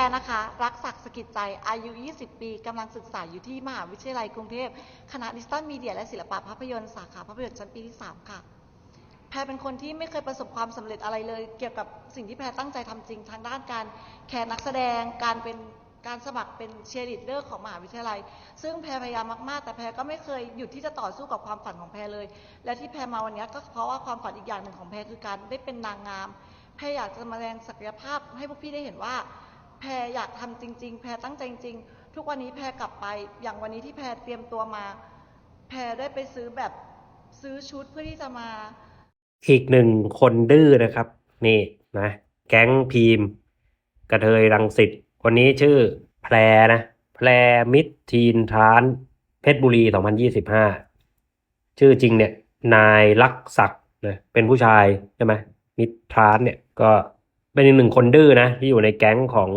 พรนะคะ รักศักดิ์สกิจใจ อายุ 20 ปีกำลังศึกษาอยู่ที่มหาวิทยาลัยกรุงเทพ คณะดิจิตอลมีเดียและศิลปะภาพยนตร์สาขาภาพยนตร์ชั้นปีที่ 3 ค่ะ แพรเป็นคนที่ไม่เคยประสบความสำเร็จอะไรเลย เกี่ยวกับสิ่งที่แพรตั้งใจทำจริงทางด้านการแคร์นักแสดง การเป็นการสมัครเป็นเชียร์ลีดเดอร์ของมหาวิทยาลัย ซึ่งแพรพยายามมากๆ แต่แพรก็ไม่เคยหยุดที่จะต่อสู้กับความฝันของแพรเลย และที่แพรมาวันนี้ก็เพราะว่าความฝันอีกอย่างหนึ่งของแพรคือการได้เป็นนางงาม แพรอยากจะมาแสดงศักยภาพให้พวกพี่ได้เห็นว่า แพรอยากทำจริง ๆ แพรตั้งใจจริง ทุกวันนี้แพรกลับไป อย่างวันนี้ที่แพรเตรียมตัวมา แพรได้ไปซื้อแบบซื้อชุดเพื่อที่จะมา อีกหนึ่งคนดื้อนะครับ นี่นะ แก๊งพีม กระเทยรังสิตคนนี้ชื่อ แพรนะ แพรมิตรทีนทาน เพชรบุรี 2025 ชื่อจริงเนี่ย นายลักษักดิ์นะเป็นผู้ชายใช่ไหมมิตรทานเนี่ยก็ เป็นอีกหนึ่งคนดื้อนะ ที่อยู่ในแก๊งของ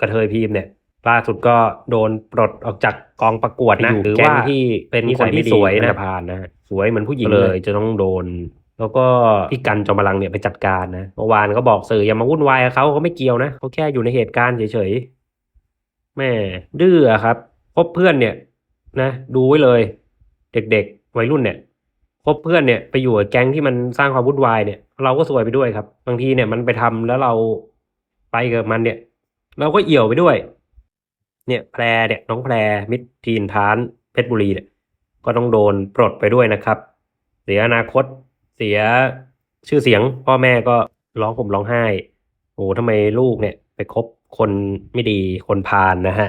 กระเทยพีมเนี่ยล่าสุดก็โดนปลดออกจากกองประกวดนะอยู่หรือแก๊ว่างที่เป็นนิคสันยไม่ที่ดีสวยอันนะธพาลนะฮะสวยเหมือนผู้หญิงก็เลเลยยจะต้องโดน แล้วก็พี่กันจอมพลังเนี่ยไปจัดการนะเมื่อวานก็บอกสื่ออย่ามาวุ่นวายกับเขาเขาไม่เกี่ยวนะเขาแค่อยู่ในเหตุการณ์เฉยๆแม่ดื้ออะครับคบเพื่อนเนี่ย นะ ดูไว้เลย เด็กๆวัยรุ่นเนี่ย คบเพื่อนเนี่ยไปอยู่กับแก๊งที่มันสร้างความวุ่นวายเนี่ย เราก็สวยไปด้วยครับ บางทีเนี่ยมันไปทำแล้วเราไปกับมันเนี่ย เราก็เอี่ยวไปด้วย เนี่ยแพรเนี่ยน้องแพรมิตรทีนทานเพชรบุรีเนี่ย ก็ต้องโดนปลดไปด้วยนะครับ เสียอนาคตเสียชื่อเสียง พ่อแม่ก็ร้องผมร้องไห้โอ้ทำไมลูกเนี่ย ไปคบคนไม่ดีคนพาลนะฮะ